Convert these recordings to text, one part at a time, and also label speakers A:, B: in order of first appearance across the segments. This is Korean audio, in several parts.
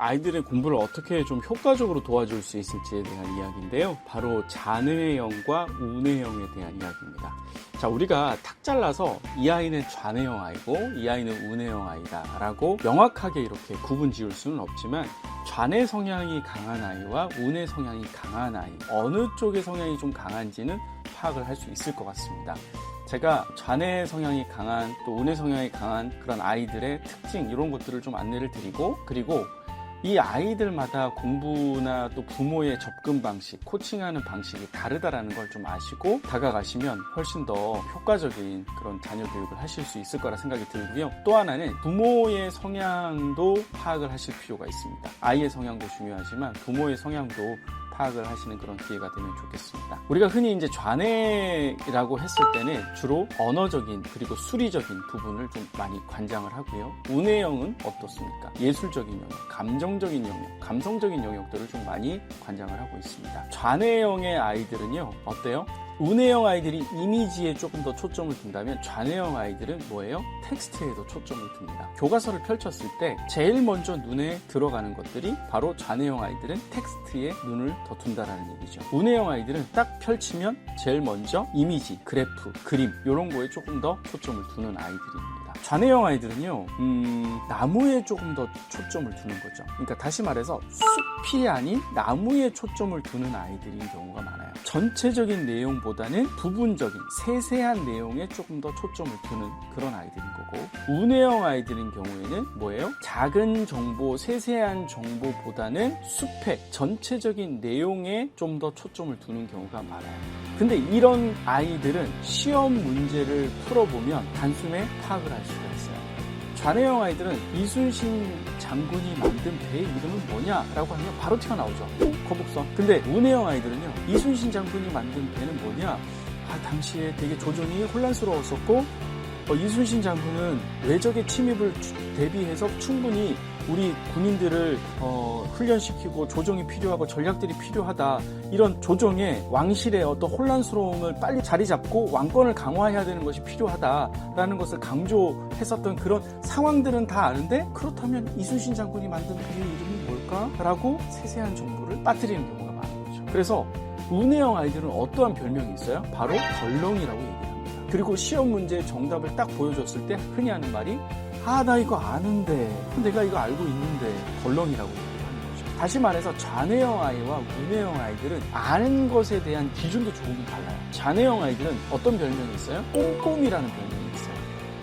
A: 아이들의 공부를 어떻게 좀 효과적으로 도와줄 수 있을지에 대한 이야기인데요. 바로 잔해형과 운해형에 대한 이야기입니다. 자, 우리가 탁 잘라서 이 아이는 좌뇌형 아이고 이 아이는 운해형 아이다 라고 명확하게 이렇게 구분 지을 수는 없지만 좌뇌 성향이 강한 아이와 운해 성향이 강한 아이 어느 쪽의 성향이 좀 강한지는 파악을 할 수 있을 것 같습니다. 제가 좌뇌 성향이 강한 또 운해 성향이 강한 그런 아이들의 특징 이런 것들을 좀 안내를 드리고 그리고 이 아이들마다 공부나 또 부모의 접근 방식, 코칭하는 방식이 다르다라는 걸 좀 아시고 다가가시면 훨씬 더 효과적인 그런 자녀 교육을 하실 수 있을 거라 생각이 들고요. 또 하나는 부모의 성향도 파악을 하실 필요가 있습니다. 아이의 성향도 중요하지만 부모의 성향도 파악을 하시는 그런 기회가 되면 좋겠습니다. 우리가 흔히 이제 좌뇌라고 했을 때는 주로 언어적인 그리고 수리적인 부분을 좀 많이 관장을 하고요. 운해형은 어떻습니까? 예술적인 영역, 감정적인 영역, 감성적인 영역들을 좀 많이 관장을 하고 있습니다. 좌뇌형의 아이들은요, 어때요? 운해형 아이들이 이미지에 조금 더 초점을 둔다면 좌뇌형 아이들은 뭐예요? 텍스트에도 초점을 둡니다. 교과서를 펼쳤을 때 제일 먼저 눈에 들어가는 것들이 바로 좌뇌형 아이들은 텍스트에 눈을 더 둔다라는 얘기죠. 운해형 아이들은 딱 펼치면 제일 먼저 이미지, 그래프, 그림 이런 거에 조금 더 초점을 두는 아이들입니다. 좌뇌형 아이들은요, 음, 나무에 조금 더 초점을 두는 거죠. 그러니까 다시 말해서 숲이 아닌 나무에 초점을 두는 아이들인 경우가 많아요. 전체적인 내용보다는 부분적인 세세한 내용에 조금 더 초점을 두는 그런 아이들인 거고, 운해형 아이들인 경우에는 뭐예요? 작은 정보, 세세한 정보보다는 숲의 전체적인 내용에 좀 더 초점을 두는 경우가 많아요. 근데 이런 아이들은 시험 문제를 풀어보면 단숨에 파악을 할 수가 있어요. 좌뇌형 아이들은 이순신 장군이 만든 배의 이름은 뭐냐라고 하면 바로 튀어나오죠. 어? 거북선. 근데 운해형 아이들은요. 이순신 장군이 만든 배는 뭐냐? 아, 당시에 되게 조정이 혼란스러웠었고 어, 이순신 장군은 외적의 침입을 주- 대비해서 충분히 우리 군인들을 어, 훈련시키고 조정이 필요하고 전략들이 필요하다. 이런 조정에 왕실의 어떤 혼란스러움을 빨리 자리 잡고 왕권을 강화해야 되는 것이 필요하다라는 것을 강조했었던 그런 상황들은 다 아는데 그렇다면 이순신 장군이 만든 배의 이름이 뭘까라고 세세한 정보를 빠뜨리는 경우가 많은 거죠. 그래서 운해형 아이들은 어떠한 별명이 있어요? 바로 덜렁이라고 얘기합니다. 그리고 시험 문제의 정답을 딱 보여줬을 때 흔히 하는 말이 아, 나 이거 아는데. 내가 이거 알고 있는데. 덜렁이라고 얘기하는 거죠. 다시 말해서 좌뇌형 아이와 운해형 아이들은 아는 것에 대한 기준도 조금 달라요. 좌뇌형 아이들은 어떤 별명이 있어요? 꼼꼼이라는 별명이 있어요.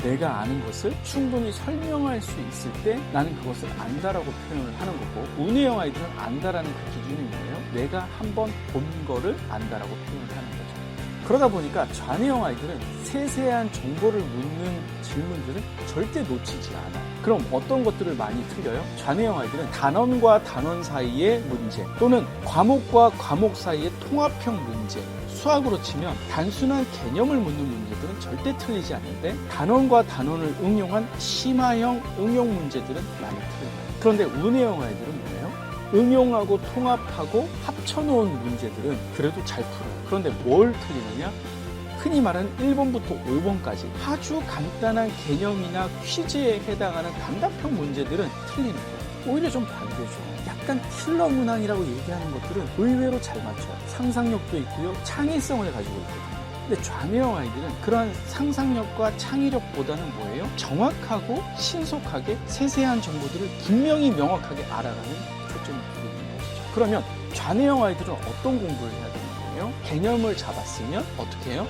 A: 내가 아는 것을 충분히 설명할 수 있을 때 나는 그것을 안다라고 표현을 하는 거고 운해형 아이들은 안다라는 그 기준이 뭐예요? 내가 한번 본 거를 안다라고 표현을 하는 거죠. 그러다 보니까 좌뇌형 아이들은 세세한 정보를 묻는 질문들은 절대 놓치지 않아요. 그럼 어떤 것들을 많이 틀려요? 좌뇌형 아이들은 단원과 단원 사이의 문제 또는 과목과 과목 사이의 통합형 문제 수학으로 치면 단순한 개념을 묻는 문제들은 절대 틀리지 않는데 단원과 단원을 응용한 심화형 응용 문제들은 많이 틀려요. 그런데 운해형 아이들은? 응용하고 통합하고 합쳐놓은 문제들은 그래도 잘 풀어요. 그런데 뭘 틀리느냐? 흔히 말하는 1번부터 5번까지 아주 간단한 개념이나 퀴즈에 해당하는 단답형 문제들은 틀리는 거예요. 오히려 좀 반대죠. 약간 킬러 문항이라고 얘기하는 것들은 의외로 잘 맞춰요. 상상력도 있고요. 창의성을 가지고 있거든요. 근데 좌뇌형 아이들은 그러한 상상력과 창의력보다는 뭐예요? 정확하고 신속하게 세세한 정보들을 분명히 명확하게 알아가는 두고 있는 것이죠. 그러면 좌뇌형 아이들은 어떤 공부를 해야 되는 거예요? 개념을 잡았으면 어떻게 해요?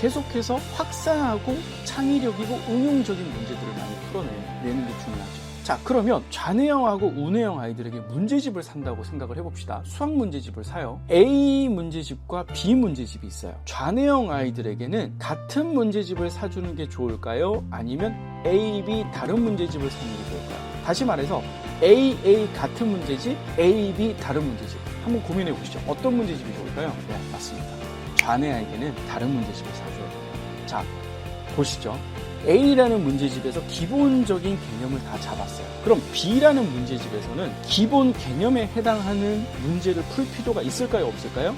A: 계속해서 확산하고 창의력이고 응용적인 문제들을 많이 풀어내는 게 중요하죠. 자, 그러면 좌뇌형하고 운해형 아이들에게 문제집을 산다고 생각을 해봅시다. 수학 문제집을 사요. A 문제집과 B 문제집이 있어요. 좌뇌형 아이들에게는 같은 문제집을 사주는 게 좋을까요? 아니면 A, B 다른 문제집을 사는 게 좋을까요? 다시 말해서 A, A 같은 문제집, A, B 다른 문제집. 한번 고민해 보시죠. 어떤 문제집이 좋을까요? 네, 맞습니다. 좌뇌아이에게는 다른 문제집을 사줘야 돼요. 자, 보시죠. A라는 문제집에서 기본적인 개념을 다 잡았어요. 그럼 B라는 문제집에서는 기본 개념에 해당하는 문제를 풀 필요가 있을까요? 없을까요?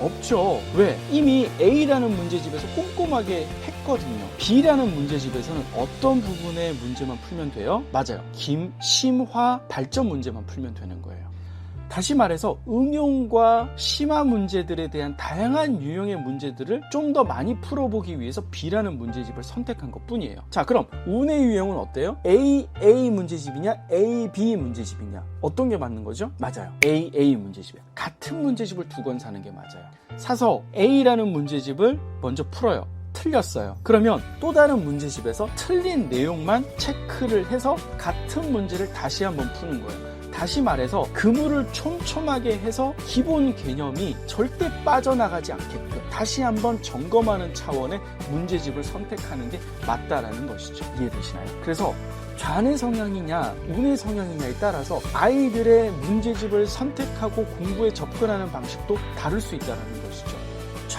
A: 없죠. 왜? 이미 A라는 문제집에서 꼼꼼하게 했거든요. B라는 문제집에서는 어떤 부분의 문제만 풀면 돼요? 맞아요. 김, 심화, 발전 문제만 풀면 되는 거예요. 다시 말해서 응용과 심화 문제들에 대한 다양한 유형의 문제들을 좀 더 많이 풀어보기 위해서 B라는 문제집을 선택한 것 뿐이에요. 자, 그럼 운의 유형은 어때요? A, A 문제집이냐, A, B 문제집이냐? 어떤 게 맞는 거죠? 맞아요. A, A 문제집이에요. 같은 문제집을 두 권 사는 게 맞아요. 사서 A라는 문제집을 먼저 풀어요. 틀렸어요. 그러면 또 다른 문제집에서 틀린 내용만 체크를 해서 같은 문제를 다시 한번 푸는 거예요. 다시 말해서 그물을 촘촘하게 해서 기본 개념이 절대 빠져나가지 않게끔 다시 한번 점검하는 차원의 문제집을 선택하는 게 맞다라는 것이죠. 이해되시나요? 그래서 좌뇌 성향이냐 우뇌 성향이냐에 따라서 아이들의 문제집을 선택하고 공부에 접근하는 방식도 다를 수 있다는 것이죠.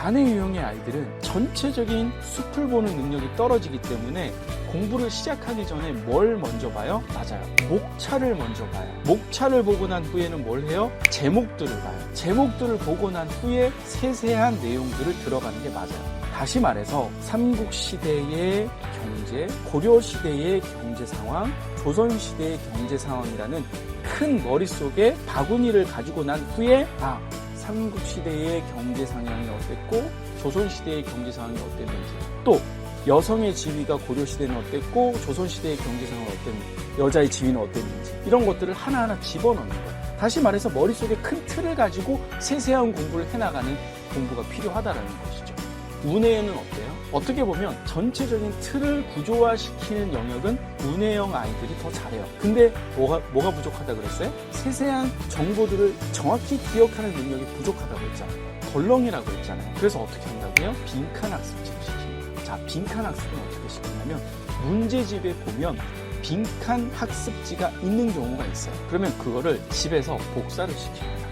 A: 좌뇌 유형의 아이들은 전체적인 숲을 보는 능력이 떨어지기 때문에 공부를 시작하기 전에 뭘 먼저 봐요? 맞아요. 목차를 먼저 봐요. 목차를 보고 난 후에는 뭘 해요? 제목들을 봐요. 제목들을 보고 난 후에 세세한 내용들을 들어가는 게 맞아요. 다시 말해서 삼국시대의 경제, 고려시대의 경제 상황, 조선시대의 경제 상황이라는 큰 머릿속에 바구니를 가지고 난 후에 아, 삼국 시대의 경제 상황이 어땠고 조선 시대의 경제 상황이 어땠는지 또 여성의 지위가 고려 시대는 어땠고 조선 시대의 경제 상황은 어땠는지 여자의 지위는 어땠는지 이런 것들을 하나하나 집어넣는 거예요. 다시 말해서 머릿속에 큰 틀을 가지고 세세한 공부를 해 나가는 공부가 필요하다는 것이죠. 운해는 어때요? 어떻게 보면 전체적인 틀을 구조화시키는 영역은 운해형 아이들이 더 잘해요. 근데 뭐가, 뭐가 부족하다 그랬어요? 세세한 정보들을 정확히 기억하는 능력이 부족하다고 했잖아요. 덜렁이라고 했잖아요. 그래서 어떻게 한다고요? 빈칸 학습집을 시킵니다. 자, 빈칸 학습은 어떻게 시키냐면 문제집에 보면 빈칸 학습지가 있는 경우가 있어요. 그러면 그거를 집에서 복사를 시킵니다.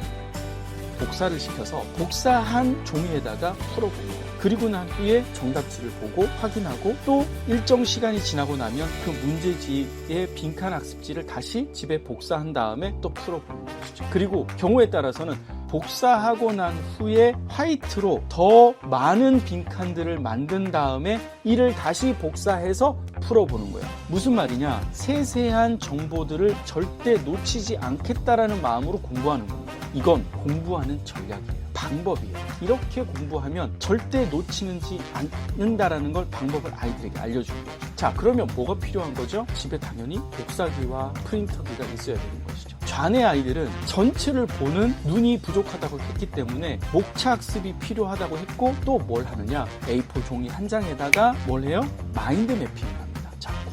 A: 복사를 시켜서 복사한 종이에다가 풀어보는 거예요. 그리고 난 후에 정답지를 보고 확인하고 또 일정 시간이 지나고 나면 그 문제지의 빈칸 학습지를 다시 집에 복사한 다음에 또 풀어보는 것이죠. 그리고 경우에 따라서는 복사하고 난 후에 화이트로 더 많은 빈칸들을 만든 다음에 이를 다시 복사해서 풀어보는 거예요. 무슨 말이냐? 세세한 정보들을 절대 놓치지 않겠다라는 마음으로 공부하는 겁니다. 이건 공부하는 전략이에요. 방법이에요. 이렇게 공부하면 절대 놓치는지 않는다라는 걸 방법을 아이들에게 알려주는 거죠. 자, 그러면 뭐가 필요한 거죠? 집에 당연히 복사기와 프린터기가 있어야 되는 것이죠. 좌뇌 아이들은 전체를 보는 눈이 부족하다고 했기 때문에 목차 학습이 필요하다고 했고 또 뭘 하느냐? A4 종이 한 장에다가 뭘 해요? 마인드 매핑을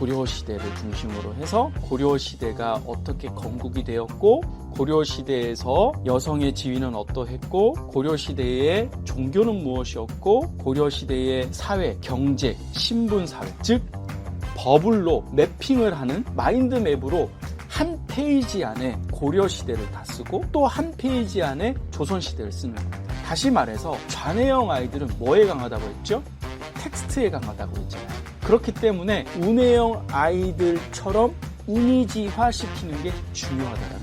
A: 고려 시대를 중심으로 해서 고려 시대가 어떻게 건국이 되었고 고려 시대에서 여성의 지위는 어떠했고 고려 시대의 종교는 무엇이었고 고려 시대의 사회, 경제, 신분 사회, 즉 버블로 매핑을 하는 마인드 맵으로 한 페이지 안에 고려 시대를 다 쓰고 또 한 페이지 안에 조선 시대를 쓰는. 다시 말해서 좌뇌형 아이들은 뭐에 강하다고 했죠? 텍스트에 강하다고 했잖아요. 그렇기 때문에 우뇌형 아이들처럼 이미지화 시키는 게 중요하다는